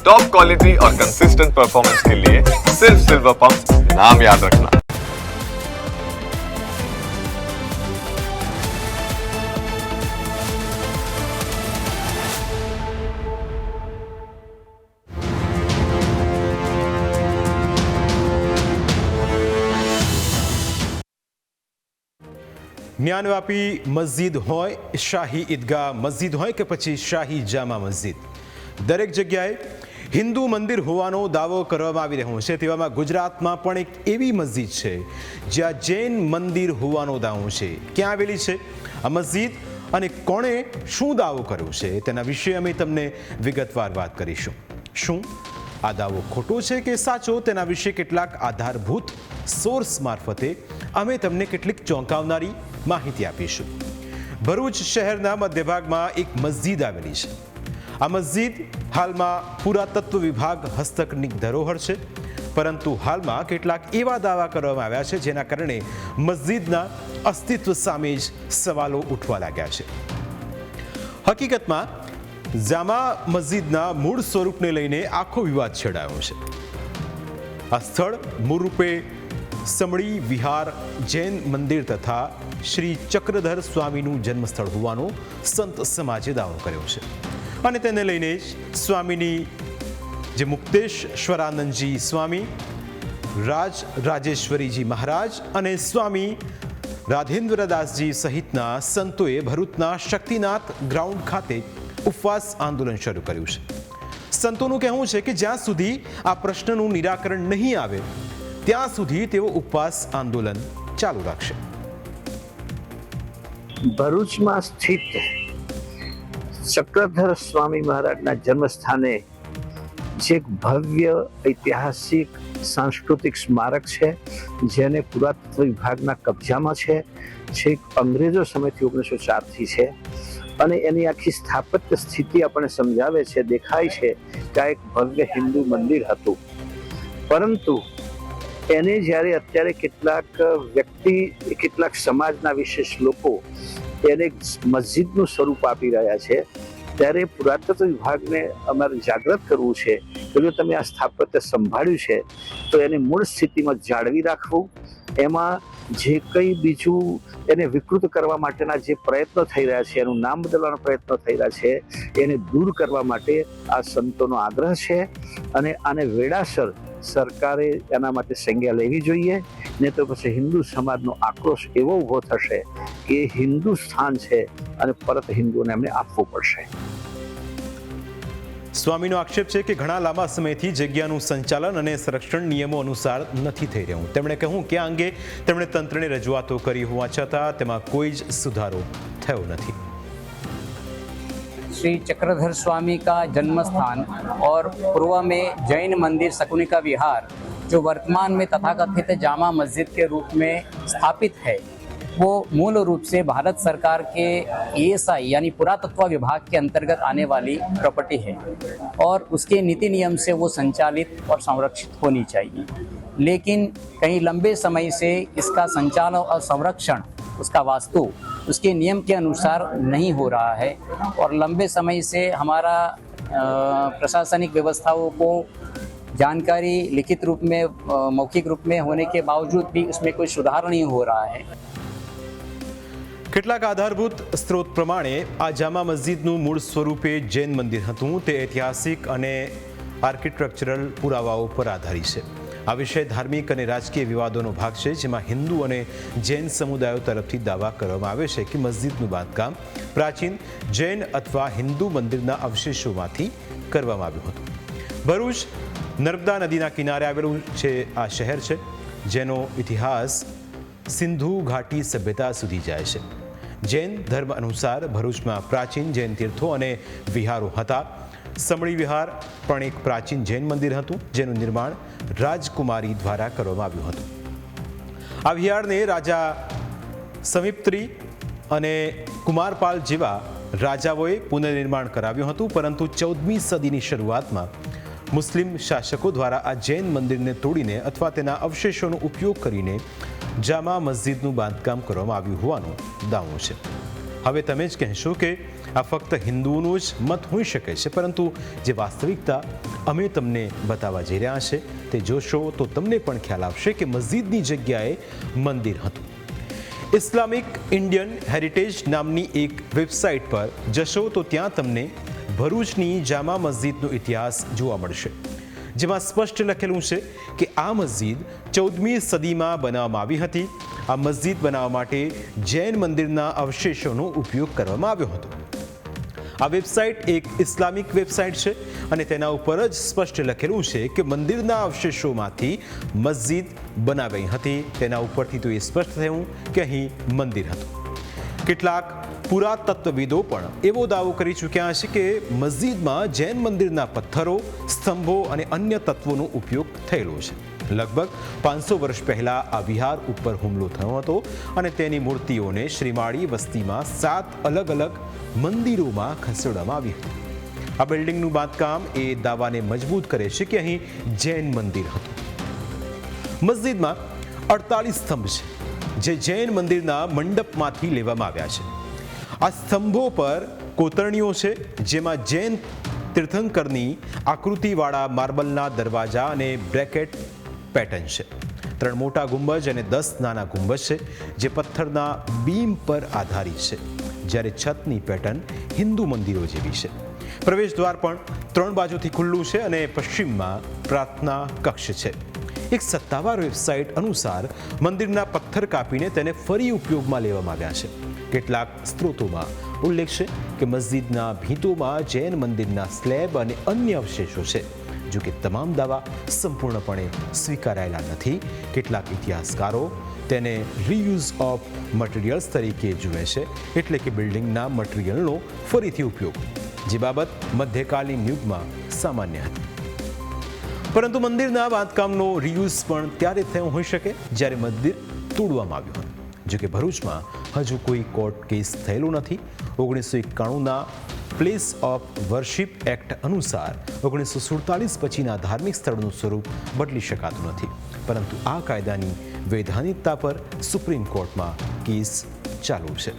Top quality और consistent performance के लिए सिर्फ सिल्वर पंप नाम याद रखना જ્ઞાનવાપી મસ્જિદ હોય શાહી ઈદગાહ મસ્જિદ હોય કે પછી શાહી જામા મસ્જિદ દરેક જગ્યાએ હિન્દુ મંદિર હોવાનો દાવો કરવામાં આવી રહ્યો છે. તેવામાં ગુજરાતમાં પણ એક એવી મસ્જિદ છે, જ્યાં જૈન મંદિર હોવાનો દાવો છે. ક્યાં આવેલી છે? આ મસ્જિદ અને કોણે શું દાવો કર્યો છે? તેના વિશે અમે તમને વિગતવાર વાત કરીશું. શું? આ દાવો ખોટો છે કે સાચો? તેના વિશે કેટલાક આધારભૂત સોર્સ મારફતે અમે તમને કેટલીક ચોંકાવનારી માહિતી આપીશું. ભરૂચ શહેરના મધ્ય ભાગમાં એક મસ્જિદ આવેલી છે. આ મસ્જિદ હાલમાં પુરાતત્વ વિભાગ હસ્તકની ધરોહર છે. પરંતુ હાલમાં કેટલાક એવા દાવા કરવામાં આવ્યા છે જેના કારણે મસ્જિદના અસ્તિત્વ સામે જ સવાલો ઉઠવા લાગ્યા છે. હકીકતમાં જામા મસ્જિદના મૂળ સ્વરૂપને લઈને આખો વિવાદ છેડાયો છે. આ સ્થળ મૂળરૂપે સમળી વિહાર, જૈન મંદિર તથા શ્રી ચક્રધર સ્વામીનું જન્મસ્થળ હોવાનો સંત સમાજે દાવો કર્યો છે. અને તેને લઈને જ સ્વામીની જે મુક્તેશ્વરાનંદજી સ્વામી રાજ રાજેશ્વરીજી મહારાજ અને સ્વામી રાધેન્દ્રદાસજી સહિતના સંતોએ ભરૂચના શક્તિનાથ ગ્રાઉન્ડ ખાતે ઉપવાસ આંદોલન શરૂ કર્યું છે સંતોનું કહેવું છે કે જ્યાં સુધી આ પ્રશ્નનું નિરાકરણ નહીં આવે, ત્યાં સુધી તેઓ ઉપવાસ આંદોલન ચાલુ રાખશે. ભરૂચમાં સ્થિત ચક્રધર સ્વામી મહારાજના જન્મસ્થાને જે એક ભવ્ય ઐતિહાસિક સાંસ્કૃતિક સ્મારક છે, જેને પુરાતત્વ વિભાગના કબજામાં છે છેક અંગ્રેજો સમયથી ઓગણીસો ચારથી છે. અને એની આખી સ્થાપત્ય સ્થિતિ આપણને સમજાવે છે, દેખાય છે કે આ એક ભવ્ય હિન્દુ મંદિર હતું. પરંતુ એને જ્યારે અત્યારે કેટલાક વ્યક્તિ, કેટલાક સમાજના વિશેષ લોકો એને મસ્જિદનું સ્વરૂપ આપી રહ્યા છે, ત્યારે પુરાતત્વ વિભાગને અમારે જાગૃત કરવું છે કે જો તમે આ સ્થાપત્ય સંભાળ્યું છે, તો એને મૂળ સ્થિતિમાં જાળવી રાખવું, એમાં જે કંઈ બીજું એને વિકૃત કરવા માટેના જે પ્રયત્નો થઈ રહ્યા છે, એનું નામ બદલવાનો પ્રયત્નો થઈ રહ્યા છે, એને દૂર કરવા માટે આ સંતોનો આગ્રહ છે અને આને વેળાસર સરકારે એના માટે સંજ્ઞા લેવી જોઈએ, ને તો પછી હિન્દુ સમાજનો આક્રોશ એવો ઊભો થશે કે હિન્દુ સ્થાન છે અને પરત હિન્દુઓને એમને આપવું પડશે. સ્વામીનો આક્ષેપ છે કે ઘણા લાંબા સમયથી જગ્યાનું સંચાલન અને સંરક્ષણ નિયમો અનુસાર નથી થઈ રહ્યું. તેમણે કહ્યું કે આ અંગે તેમણે તંત્રને રજૂઆતો કરી હોવા છતાં તેમાં કોઈ જ સુધારો થયો નથી. श्री चक्रधर स्वामी का जन्म स्थान और पूर्व में जैन मंदिर शकुनिका विहार, जो वर्तमान में तथाकथित जामा मस्जिद के रूप में स्थापित है, वो मूल रूप से भारत सरकार के ईएसआई यानी पुरातत्व विभाग के अंतर्गत आने वाली प्रॉपर्टी है और उसके नीति नियम से वो संचालित और संरक्षित होनी चाहिए। लेकिन कहीं लंबे समय से इसका संचालन और संरक्षण उसका वास्तु उसके नियम के अनुसार नहीं हो रहा है और लंबे समय से हमारा अ, प्रशासनिक व्यवस्थाओं को जानकारी लिखित रूप में अ, मौखिक रूप में होने के बावजूद भी उसमें कोई सुधार नहीं हो रहा है કેટલાક આધારભૂત સ્ત્રોત પ્રમાણે આ જામા મસ્જિદનું મૂળ સ્વરૂપે જૈન મંદિર હતું તે ઐતિહાસિક અને આર્કિટેક્ચરલ પુરાવાઓ પર આધારિત છે આ વિષય ધાર્મિક અને રાજકીય વિવાદોનો ભાગ છે, જેમાં હિન્દુ અને જૈન સમુદાયો તરફથી દાવા કરવામાં આવે છે કે મસ્જિદનું બાંધકામ પ્રાચીન જૈન અથવા હિન્દુ મંદિરના અવશેષોમાંથી કરવામાં આવ્યું હતું. ભરૂચ નર્મદા નદીના કિનારે આવેલું છે આ શહેર છે, જેનો ઇતિહાસ સિંધુ ઘાટી સભ્યતા સુધી જાય છે. જૈન ધર્મ અનુસાર ભરૂચમાં પ્રાચીન જૈન તીર્થો અને વિહારો હતા. સમળી વિહાર પણ એક પ્રાચીન જૈન મંદિર હતું, જેનું નિર્માણ રાજકુમારી દ્વારા કરવામાં આવ્યું હતું. આ વિહારને રાજા સમીપ્ત્રી અને કુમારપાલ જેવા રાજાઓએ પુનર્નિર્માણ કરાવ્યું હતું, પરંતુ ચૌદમી સદીની શરૂઆતમાં મુસ્લિમ શાસકો દ્વારા આ જૈન મંદિરને તોડીને અથવા તેના અવશેષોનો ઉપયોગ કરીને જામા મસ્જિદનું બાંધકામ કરવામાં આવ્યું હોવાનો દાવો છે. હવે તમે જ કહેશો કે આ ફક્ત હિન્દુઓનો જ મત હોઈ શકે છે, પરંતુ જે વાસ્તવિકતા અમે તમને બતાવવા જઈ રહ્યા છે, તે જોશો તો તમને પણ ખ્યાલ આવશે કે મસ્જિદની જગ્યાએ મંદિર હતું. ઇસ્લામિક ઇન્ડિયન હેરિટેજ નામની એક વેબસાઇટ પર જશો તો ત્યાં તમને ભરૂચની જામા મસ્જિદનો ઇતિહાસ જોવા મળશે. જેમાં સ્પષ્ટ લખેલું છે કે આ મસ્જિદ ચૌદમી સદીમાં બનાવવામાં આવી હતી. આ મસ્જિદ બનાવવા માટે જૈન મંદિરના અવશેષોનો ઉપયોગ કરવામાં આવ્યો હતો. આ વેબસાઇટ એક ઇસ્લામિક વેબસાઇટ છે અને તેના ઉપર જ સ્પષ્ટ લખેલું છે કે મંદિરના અવશેષોમાંથી મસ્જિદ બનાવાઈ હતી. તેના ઉપરથી તો એ સ્પષ્ટ થયું કે અહીં મંદિર હતું. કેટલાક પુરાતત્વવિદો પણ એવો દાવો કરી ચૂક્યા છે કે મસ્જિદમાં જૈન મંદિરના પથ્થરો, સ્તંભો અને અન્ય તત્વોનો ઉપયોગ થયેલો છે. લગભગ પાંચસો વર્ષ પહેલા આ વિહાર ઉપર હુમલો થયો હતો અને તેની મૂર્તિઓને શ્રીમાળી વસ્તીમાં સાત અલગ અલગ મંદિરોમાં ખસેડવામાં આવી હતી. આ બિલ્ડિંગનું બાંધકામ એ દાવાને મજબૂત કરે છે કે અહીં જૈન મંદિર હતું. મસ્જિદમાં અડતાલીસ સ્તંભ છે, જે જૈન મંદિરના મંડપમાંથી લેવામાં આવ્યા છે. આ સ્તંભો પર કોતરણીઓ છે, જેમાં જૈન તીર્થંકરની આકૃતિવાળા માર્બલના દરવાજા અને બ્રેકેટ પેટર્ન છે. ત્રણ મોટા ગુંબજ અને દસ નાના ગુંબજ છે, જે પથ્થરના બીમ પર આધારિત છે, જ્યારે છતની પેટર્ન હિન્દુ મંદિરો જેવી છે. પ્રવેશ દ્વાર પણ ત્રણ બાજુથી ખુલ્લું છે અને પશ્ચિમમાં પ્રાર્થના કક્ષ છે. એક સત્તાવાર વેબસાઇટ અનુસાર મંદિરના પથ્થર કાપીને તેને ફરી ઉપયોગમાં લેવામાં આવ્યા છે. કેટલાક સ્ત્રોતોમાં ઉલ્લેખ છે કે મસ્જિદના ભીંતોમાં જૈન મંદિરના સ્લેબ અને અન્ય અવશેષો છે, જો કે તમામ દાવા સંપૂર્ણપણે સ્વીકારાયેલા નથી. કેટલાક ઇતિહાસકારો તેને રીયુઝ ઓફ મટીરિયલ્સ તરીકે જુએ છે, એટલે કે બિલ્ડિંગના મટીરિયલનો ફરીથી ઉપયોગ. જે બાબત મધ્યકાલીન યુગમાં સામાન્ય હતી. પરંતુ મંદિરના બાંધકામનો રિયુઝ પણ ત્યારે થયો હોઈ શકે જ્યારે મંદિર તોડવામાં આવ્યું હતું. જો કે ભરૂચમાં હજુ કોઈ કોર્ટ કેસ થયેલો નથી. ઓગણીસો એકાણુંના પ્લેસ ઓફ વર્શિપ એક્ટ અનુસાર ઓગણીસો સુડતાલીસ પછીના ધાર્મિક સ્થળનું સ્વરૂપ બદલી શકાતું નથી. પરંતુ આ કાયદાની વૈધાનિકતા પર સુપ્રીમ કોર્ટમાં કેસ ચાલુ છે.